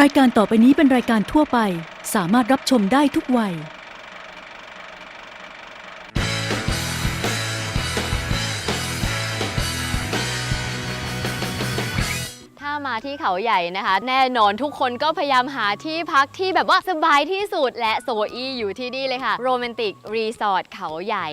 รายการต่อไปนี้เป็นรายการทั่วไป สามารถรับชมได้ทุกวัย ถ้ามาที่เขาใหญ่นะคะ แน่นอนทุกคนก็พยายามหาที่พักที่แบบว่าสบายที่สุดและโซอีอยู่ที่นี่เลยค่ะโรแมนติกรีสอร์ทเขาใหญ่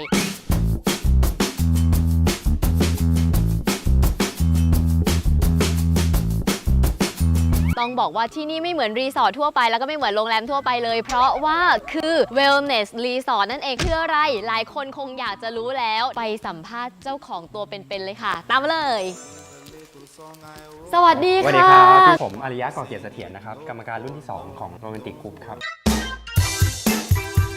ต้องบอกว่าที่นี่ไม่เหมือนรีสอร์ททั่วไปแล้วก็ไม่เหมือนโรงแรมทั่วไปเลย เพราะว่าคือ wellness resort นั่นเองคืออะไร หลายคนคงอยากจะรู้แล้วไปสัมภาษณ์เจ้าของตัวเป็นๆเลยค่ะ ตามมาเลย สวัสดีสวัสดีค่ะ ครับ ผมอริยะก่อเกียรติเสถียรนะครับ กรรมการรุ่นที่ 2 ของโรแมนติกกรุ๊ปครับ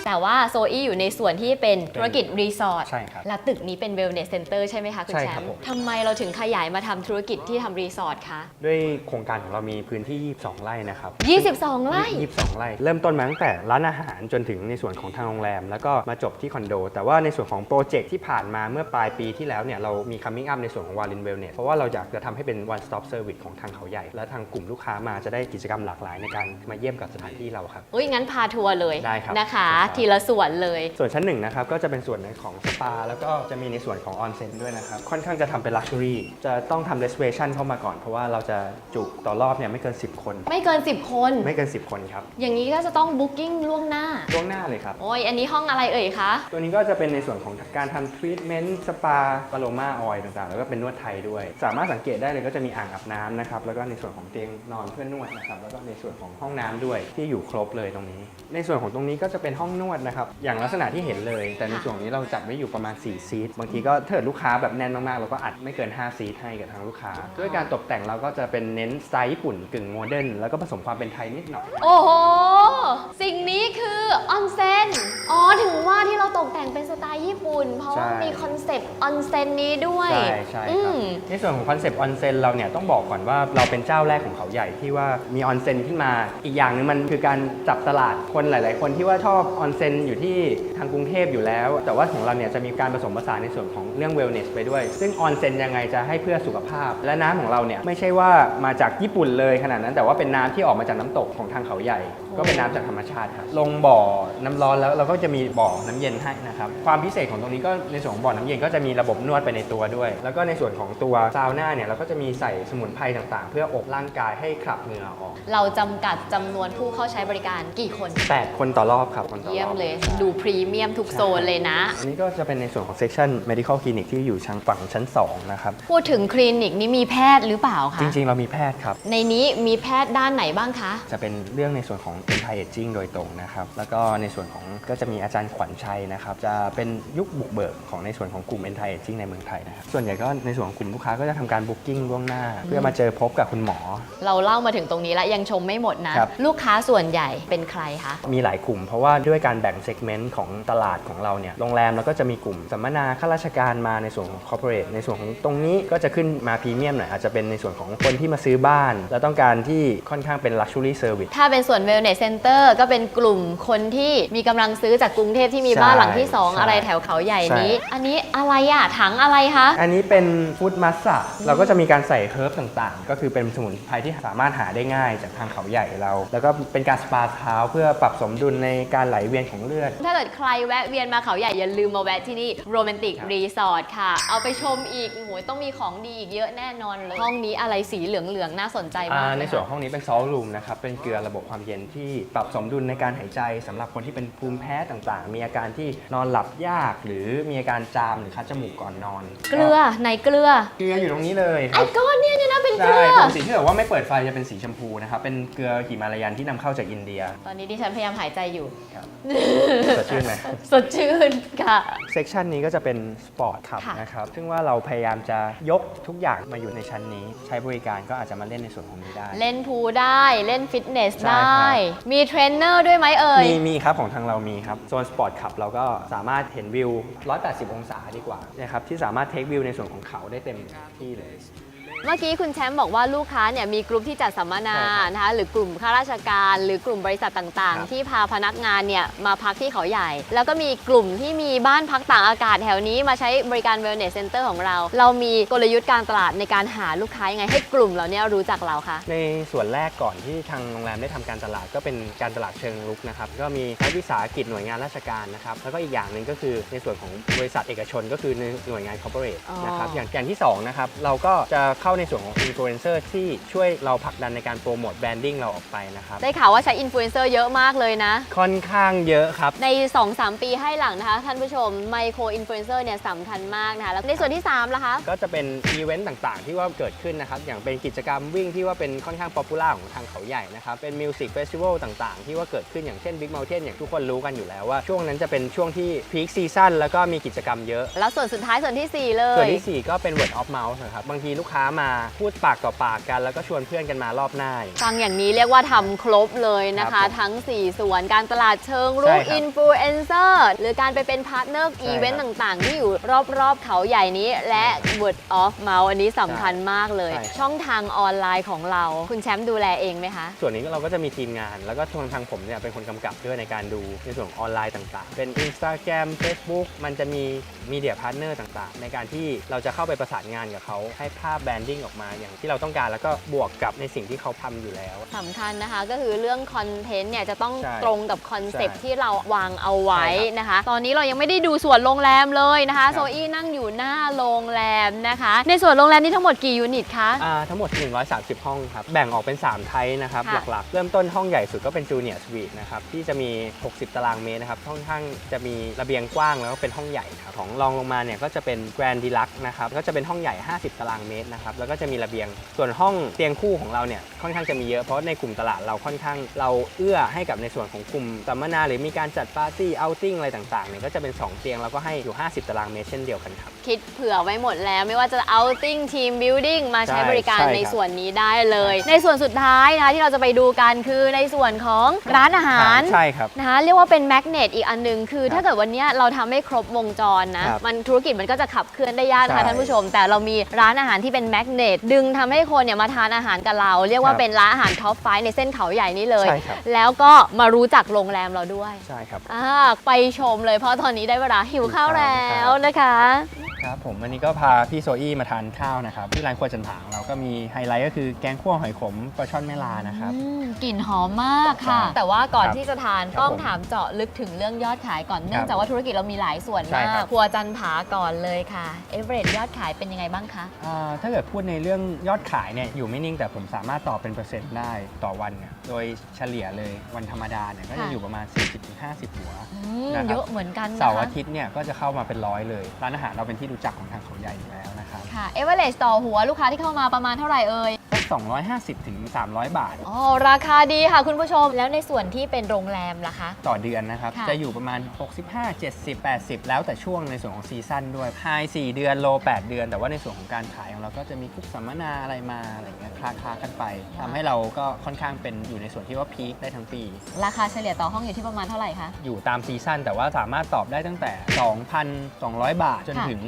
แต่ว่าโซอี้อยู่ในส่วนที่เป็นธุรกิจรีสอร์ทใช่ครับ และตึกนี้เป็น wellness center ใช่ไหมคะคุณใช่แชครับมป์ผม ทำไมเราถึงขยายมาทำธุรกิจที่ทำรีสอร์ทคะ ด้วยโครงการของเรามีพื้นที่ 22 ไร่นะครับ22ไร่22ไร่ เริ่มต้นมาตั้งแต่ร้านอาหารจนถึงในส่วนของทางโรงแรม แล้วก็มาจบที่คอนโด แต่ว่าในส่วนของโปรเจกต์ที่ผ่านมาเมื่อปลายปีที่แล้วเนี่ยเรามี coming up ในส่วนของวาลินเวลเนสเพราะว่าเราอยากจะทำให้เป็น one stop service ของทางเขาใหญ่ และทางกลุ่มลูกค้ามาจะได้กิจกรรมหลากหลายในการมาเยี่ยมกับสถานที่เราครับ อุ้ยงั้นพาทัวร์เลยได้ครับนะคะครับทีละส่วนเลย ส่วนชั้นหนึ่งนะครับก็จะเป็นส่วนในของสปาแล้วก็จะมีในส่วนของออนเซ็นด้วยนะครับ ค่อนข้างจะทำเป็นลักชัวรี่จะต้องทำ reservation เข้ามาก่อน เพราะว่าเราจะจุต่อรอบเนี่ยไม่เกิน 10 คน ไม่เกิน 10 คน ไม่เกิน 10 คนครับอย่างนี้ก็จะต้อง booking ล่วงหน้า ล่วงหน้าเลยครับ โอ้ยอันนี้ห้องอะไรเอ่ยคะ ตัวนี้ก็จะเป็นในส่วนของการทำทรีทเมนต์สปาปาโลมาออยต่างๆ แล้วก็เป็นนวดไทยด้วย สามารถสังเกตได้เลยก็จะมีอ่างอาบน้ำนะครับ แล้วก็ในส่วนของเตียงนอนเพื่อนนวดนะครับ แล้วก็ในส่วนของห้องน้ำด้วยที่อยู่ครบเลยตรงนี้ ในส่วนของตรงนี้ก็จะเป็นห้องนวดนะครับ อย่างลักษณะที่เห็นเลย แต่ในส่วนนี้เราจัดไว้อยู่ประมาณ 4 ซีทบางทีก็ถ้าเถิดลูกค้าแบบแน่นมากๆเราก็อัดไม่เกิน 5 ซีทให้กับทางลูกค้า ด้วยการตกแต่งเราก็จะเป็นเน้นสไตล์ญี่ปุ่นกึ่งโมเดิร์นแล้วก็ผสมความเป็นไทยนิดหน่อย โอ้โห สิ่งนี้คือออนเซน อ๋อ ถึงว่าที่เราตกแต่งเป็นส ปุ่น เพราะว่าใช่มีคอนเซปต์ออนเซนนี้ด้วยใช่ใช่อืครับมในส่วนของคอนเซปต์ออนเซ็นเราเนี่ยต้องบอกก่อนว่าเราเป็นเจ้าแรกของเขาใหญ่ที่ว่ามีออนเซ็นขึ้นมา อีกอย่างหนึงมันคือการจับตลาดคนหลาย ๆ คนที่ว่าชอบออนเซ็นอยู่ที่ทางกรุงเทพอยู่แล้ว แต่ว่าของเราเนี่ยจะมีการผสมผสานในส่วนของเรื่องเวลเนสไปด้วย ซึ่งออนเซ็นยังไงจะให้เพื่อสุขภาพ และน้ำของเราเนี่ยไม่ใช่ว่ามาจากญี่ปุ่นเลยขนาดนั้น แต่ว่าเป็นน้ำที่ออกมาจากน้ำตกของทางเขาใหญ่ ก็เป็นน้ำจากธรรมชาติครับลงบ่อน้ำร้อนแล้วเราก็จะมีบ่อน้ำเย็นให้นะครับความพิเศษของตรงนี้ก็ในส่วนของบ่อน้ำเย็นก็จะมีระบบนวดไปในตัวด้วย แล้วก็ในส่วนของตัวซาวน่าเนี่ยเราก็จะมีใส่สมุนไพรต่างๆ เพื่ออบร่างกายให้ขับเหงื่อออกเราจำกัดจำนวนผู้เข้าใช้บริการกี่คน8คนต่อรอบครับคนต่อรอบ เยี่ยมเลย ดูพรีเมียมทุกโซนเลยนะ อันนี้ก็จะเป็นในส่วนของ section medical clinic ที่อยู่ชั้นฝั่งชั้น 2 นะครับ พูดถึงคลินิกนี้มีแพทย์หรือเปล่าคะจริง ๆ เรามีแพทย์ครับ ในนี้มีแพทย์ด้านไหนบ้างคะ จะเป็นเรื่องในส่วนของ anti aging โดยตรงนะครับแล้วก็ในส่วนของก็จะมีอาจารย์ขวัญชัยนะครับจะเป็นยุคบุกเบิกของในส่วนของกลุ่ม anti aging ในเมืองไทยนะครับส่วนใหญ่ก็ในส่วนของกลุ่มลูกค้าก็จะทำการ booking ล่วงหน้า เพื่อมาเจอพบกับคุณหมอ เราเล่ามาถึงตรงนี้แล้วยังชมไม่หมดนะ ครับ ลูกค้าส่วนใหญ่เป็นใครคะ มีหลายกลุ่มเพราะว่าด้วยการแบ่งเซกเมนต์ของตลาดของเราเนี่ยโรงแรมเราก็จะมีกลุ่มสัมมนาข้าราชการมาในส่วนของ corporate ในส่วนของตรงนี้ก็จะขึ้นมาพรีเมียมหน่อยอาจจะเป็นในส่วนของคนที่มาซื้อบ้าน แล้วต้องการที่ค่อนข้างเป็น luxury service ถ้าเป็นส่วน wellness center ก็เป็นกลุ่มคนที่มีกำลังซื้อจากกรุงเทพที่มีใช่บ้านหลังที่ 2 ใช่อะไรแถวเขาใหญ่นี้ ใช่ อันนี้อะไรอะถังอะไรคะ อันนี้เป็นฟู้ดมัสซะเราก็จะมีการใส่เฮิร์บต่างๆ ก็คือเป็นสมุนไพรที่สามารถหาได้ง่ายจากทางเขาใหญ่เรา แล้วก็เป็นการสปาเท้าเพื่อปรับสมดุลในการไหลเวียนของเลือด ถ้าเกิดใครแวะเวียนมาเขาใหญ่อย่าลืมมาแวะที่นี่โรแมนติกครับ รีสอร์ทค่ะ เอาไปชมอีกโอ้โหต้องมีของดีอีกเยอะแน่นอนเลย ห้องนี้อะไรสีเหลืองๆ น่าสนใจมาอ่ากในเลยส่วนค่ะห้องนี้เป็นซอลรูมนะครับ เป็นเกลือระบบความเย็นที่ปรับสมดุลในการหายใจสำหรับคนที่เป็นภูมิแพ้ต่างๆ มีอาการที่นอนหลับยาก หรือมีอาการจามหรือคัดจมูกก่อนนอน เกลือในเกลือ เกลืออยู่ตรงนี้เลยคไอ้รับก้อนเนี่ยเนี่ยนะเป็นเกใช่ลือปกติที่แบบว่าไม่เปิดไฟจะเป็นสีชมพูนะครับ เป็นเกลือหิมาลายันที่นำเข้าจากอินเดียตอนนี้ดิฉันพยายามหายใจอยู่ ครับ สดชื่นไหม สดชื่นค่ะ เซกชันนี้ก็จะเป็นสปอร์ตขับค่ะ นะครับ ซึ่งว่าเราพยายามจะยกทุกอย่างมาอยู่ในชั้นนี้ ใช้บริการก็อาจจะมาเล่นในส่วนของนี้ได้ เล่นพูลได้เล่นฟิตเนสใช่ไดครับ้มีเทรนเนอร์ด้วยไหมเอ่ย มีมีครับของทางเรามีครับโซนสปอร์ตขับเราก็สามารถเห็นวิว 180 องศาดีกว่านะครับที่สามารถเทควิวในส่วนของเขาได้เต็มที่เลย เมื่อกี้คุณแชมป์บอกว่าลูกค้าเนี่ยมีกลุ่มที่จัดสัมมนาใช่ครับนะคะหรือกลุ่มข้าราชการ หรือกลุ่มบริษัทต่างครับๆที่พาพนักงานเนี่ยมาพักที่เขาใหญ่ แล้วก็มีกลุ่มที่มีบ้านพักต่างอากาศแถวนี้มาใช้บริการ wellness center ของเรา เรามีกลยุทธ์การตลาดในการหาลูกค้ายังไงให้กลุ่มเราเนี่ยรู้จักเราคะในส่วนแรกก่อนที่ทางโรงแรมได้ทำการตลาดก็เป็นการตลาดเชิงลุกนะครับก็มีทั้งวิสาหกิจหน่วยงานราชการนะครับแล้วก็อีกอย่างหนึ่งก็คือในส่วนของบริษัทเอกชนก็คือในหน่วยงานคอร์ปอเรทอ๋อนะครับอย่างอย่างที่สองนะครับเราก็จะเข้าในส่วนของอินฟลูเอนเซอร์ที่ช่วยเราผลักดันในการโปรโมทแบรนดิ้งเราออกไปนะครับ ได้ข่าวว่าใช้อินฟลูเอนเซอร์เยอะมากเลยนะ ค่อนข้างเยอะครับ ใน 2-3 ปีให้หลังนะคะ ท่านผู้ชมไมโครอินฟลูเอนเซอร์เนี่ยสำคัญมากนะคะ แล้วในส่วนที่3ล่ะคะ ก็จะเป็นอีเวนต์ต่างๆ ที่ว่าเกิดขึ้นนะครับ อย่างเป็นกิจกรรมวิ่งที่ว่าเป็นค่อนข้างป๊อปปูล่าของทางเขาใหญ่นะครับ เป็นมิวสิกเฟสติวัลต่างๆ ที่ว่าเกิดขึ้นอย่างเช่น Big Mountain อย่างทุกคนรู้กันอยู่แล้วว่าช่วงนั้นจะเป็นช่วงที่พีคซีซั่นแล้วก็มีกิจกรรมเยอะ แล้วส่วนสุดท้ายส่วนทีสี่4 เลส่วนยที่ 4 ก็เป็น word of mouth นะครับบางทีลูกค้ามาพูดปากต่อปากกัน แล้วก็ชวนเพื่อนกันมารอบหน้าฟังอย่างนี้เรียกว่าทำครบเลยนะครัคะ บผมทั้ง 4 ส่วนการตลาดเชิงรุกใช่ครับอินฟลูเอนเซอร์หรือการไปเป็นพาร์ทเนอร์ใช่อีเวนต์ครับต่างๆ ที่อยู่รอบๆเขาใหญ่นี้ และ word of mouth อันนี้สำคัญมากเลย ใช่ช่องทางออนไลน์ของเรา คุณแชมป์ดูแลเองไหมคะ ส่วนนี้เราก็จะมีทีมงาน แล้วก็ทางทางผมเนี่ยเป็นคนกำกับด้วยในการดูในส่วนของออนไลน์ต่างๆ เป็น Instagram Facebook มันจะมีมีเดียพาร์ทเนอร์ต่างๆ ในการที่เราจะเข้าไปประสานงานกับเขาให้ภาพแบรนดิ้งออกมาอย่างที่เราต้องการแล้วก็บวกกับในสิ่งที่เขาทำอยู่แล้ว สำคัญนะคะก็คือเรื่องคอนเทนต์เนี่ยจะต้องใช่ตรงกับคอนเซปต์ใช่ที่เราวางเอาไว้ใช่ครับนะคะ ตอนนี้เรายังไม่ได้ดูส่วนโรงแรมเลยนะคะ ครับ โซอี้นั่งอยู่หน้าโรงแรมนะคะ ในส่วนโรงแรมนี้ทั้งหมดกี่ยูนิตคะ อ่าทั้งหมด 130 ห้องครับ แบ่งออกเป็น 3 ไทยนะครับ ค่ะ หลักๆ เริ่มต้นห้องใหญ่สุดก็เป็นจูเนียร์สวีทนะครับ ที่จะมี 60 ตารางเมตรนะครับค่อนข้างจะมีระเบียงกว้างแล้วก็เป็นห้องใหญ่ครับของรองลงมาเนี่ยก็จะเป็นแกรนด์ดีลักนะครับ ก็จะเป็นห้องใหญ่ 50 ตารางเมตรนะครับแล้วก็จะมีระเบียง ส่วนห้องเตียงคู่ของเราเนี่ยค่อนข้างจะมีเยอะเพราะในกลุ่มตลาดเราค่อนข้างเราเอื้อให้กับในส่วนของกลุ่มสัมมนาหรือมีการจัดปาร์ตี้เอาติ้งอะไรต่างๆเนี่ยก็จะเป็น 2 เตียงแล้วก็ให้อยู่ 50 ตารางเมตรเช่นเดียวกันครับ คิดเผื่อไว้หมดแล้วไม่ว่าจะ outing team building มาใช้ใช่บริการใช่ในครับ ส่วนนี้ได้เลย ในส่วนสุดท้ายนะคะที่เราจะไปดูกันคือในส่วนของร้านอาหาร ใช่ครับ นะคะเรียกว่าเป็นแมกเนตอีกอันหนึง คือครับถ้าเกิดวันเนี้ยเราทำให้ครบวงจรนะ ครับมันธุรกิจมันก็จะขับเคลื่อนได้ยากนะคะใช่ท่านผู้ชม แต่เรามีร้านอาหารที่เป็นแมกเนตดึงทำให้คนเนี่ยมาทานอาหารกับเรา เรียกว่าครับเป็นร้านอาหารท็อปไฟในเส้นเขาใหญ่นี้เลยใช่ครับแล้วก็มารู้จักโรงแรมเราด้วย ใช่ครับอ่าไปชมเลยเพราะตอนนี้ได้เวลาหิวข้าวหิวข้าวแล้วนะคะ ครับผมวันนี้ก็พาพี่โซอี้มาทานข้าวนะครับที่ร้านครัวจันผางเราก็มีไฮไลท์ก็คือแกงคั่วหอยขมปลาช่อนแม่ลานะครับ อืมกลิ่นหอมมากค่ะ ครับแต่ว่าก่อนครับที่จะทานครับต้องผมถามเจาะลึกถึงเรื่องยอดขายก่อนเนื่องครับจากว่าธุรกิจเรามีหลายส่วนใช่มาครักบ ครัวจันผาก่อนเลยค่ะเอเวอเรยอดขายเป็นยังไงบ้างคะ อ่าถ้าเกิดพูดในเรื่องยอดขายเนี่ยอยู่ไม่นิ่งแต่ผมสามารถตอบเป็นเปอร์เซ็นต์ได้ต่อวันเนี่ยโดยเฉลี่ยเลยวันธรรมดาเนี่ยก็จะค่ะ อยู่ประมาณ 40-50 หัว อืมนะครับ เยอะเหมือนกันนะคะเสาร์อาทิตย์เนี่ยก็จะเข้ามาเป็นร้อยเลย ร้านอาหารเราเป็นที่รู้จักของทางเขาใหญ่อยู่แล้วนะครับ ค่ะเอเวอเรสต่อหัวลูกค้าที่เข้ามาประมาณเท่าไหร่เอ่ยสัก250ถึง300 บาท อ๋อราคาดีค่ะคุณผู้ชมแล้วในส่วนที่เป็นโรงแรมล่ะคะ ต่อเดือนนะครับ ค่ะ จะอยู่ประมาณ 65 70 80 แล้วแต่ช่วงในส่วนของซีซั่นด้วยไฮ4เดือนโล 8 เดือน แต่ว่าในส่วนของการขายของเราก็จะมีคุกสัมมนาอะไรมาอะไรอย่างเงี้ยคลาคลากันไปทำให้เราก็ค่อนข้างเป็นอยู่ในส่วนที่ว่าพีคได้ทั้งปี ราคาเฉลี่ยต่อห้องอยู่ที่ประมาณเท่าไหร่คะ อยู่ตามซีซั่นแต่ว่าสามารถตอบได้ตั้งแต่ 2,200 บาทจนถึง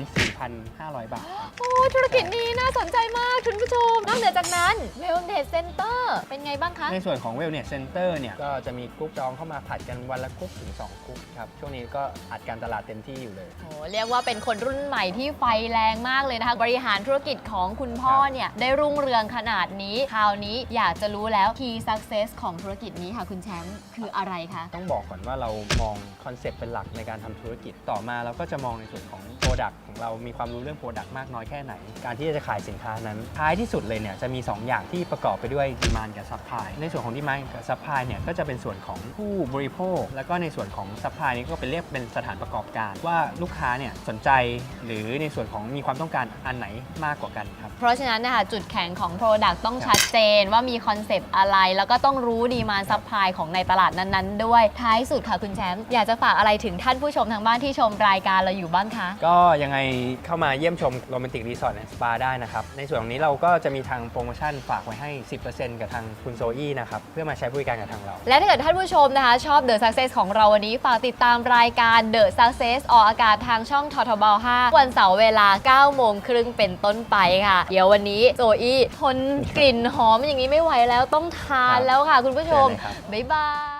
4,500 บาทครับโอ้ธุรกิจนี้น่าสนใจมากคุณผู้ชมนอกเหนือจากนั้น Wellness Center เป็นไงบ้างคะ ในส่วนของ Wellness Center เนี่ยก็จะมีกรุ๊ปจองเข้ามาผัดกันวันละกรุ๊ปถึง2กรุ๊ปครับช่วงนี้ก็อัดการตลาดเต็มที่อยู่เลยโหเรียกว่าเป็นคนรุ่นใหม่ที่ไฟแรงมากเลยนะคะ บริหารธุรกิจของคุณพ่อครับ เนี่ย ได้รุ่งเรืองขนาดนี้ คราวนี้อยากจะรู้แล้ว Key Success ของธุรกิจนี้ค่ะ คุณแชมป์คืออะไรคะ ต้องบอกก่อนว่าเรามองคอนเซปต์เป็นหลักในการทำธุรกิจต่อมาเราก็จะมองในส่วนของ Product ของเรามีความรู้เรื่อง Product มากน้อยแค่ไหน การที่จะขายสินค้านั้นท้ายที่สุดเลยเนี่ยจะมี2อย่างที่ประกอบไปด้วยดีมานกับซัพพลายในส่วนของดีมานกับซัพพลายเนี่ยก็จะเป็นส่วนของผู้บริโภค แล้วก็ในส่วนของซัพพลายนี่ก็เป็นเรียกเป็นสถานประกอบการ ว่าลูกค้าเนี่ยสนใจหรือในส่วนของมีความต้องการอันไหนมากกว่ากันครับ เพราะฉะนั้นนะคะจุดแข็งของ Product ต้องชัดเจนว่ามีคอนเซปต์อะไร แล้วก็ต้องรู้ดีมาซัพพลายของในตลาดนั้น ๆ ด้วยท้ายสุดค่ะคุณแชมป์อยากจะฝากอะไรถึงท่านผู้ชมทางบ้านที่ชมรายการเราอยู่บ้างคะ ก็ยังไงเข้ามาเยี่ยมชมโรแมนติกรีสอร์ทแอนด์สปาได้นะครับในส่วนของนี้เราก็จะมีทั้งางโปรโมชั่นฝากไว้ให้ 10%กับทางคุณโซอี้นะครับ เพื่อมาใช้บริการกับทางเรา และถ้าเกิดท่านผู้ชมนะคะ ชอบ The Success ของเราวันนี้ ฝากติดตามรายการ The Success ออกอากาศทางช่องททบ5วันเสาร์เวลา 9 โมงครึ่งเป็นต้นไปค่ะ เดี๋ยววันนี้โจอี้ทนกลิ่นหอมอย่างนี้ไม่ไหวแล้วต้องทานแล้วค่ะ คุณผู้ชม เชิญเลยครับ บ๊ายบาย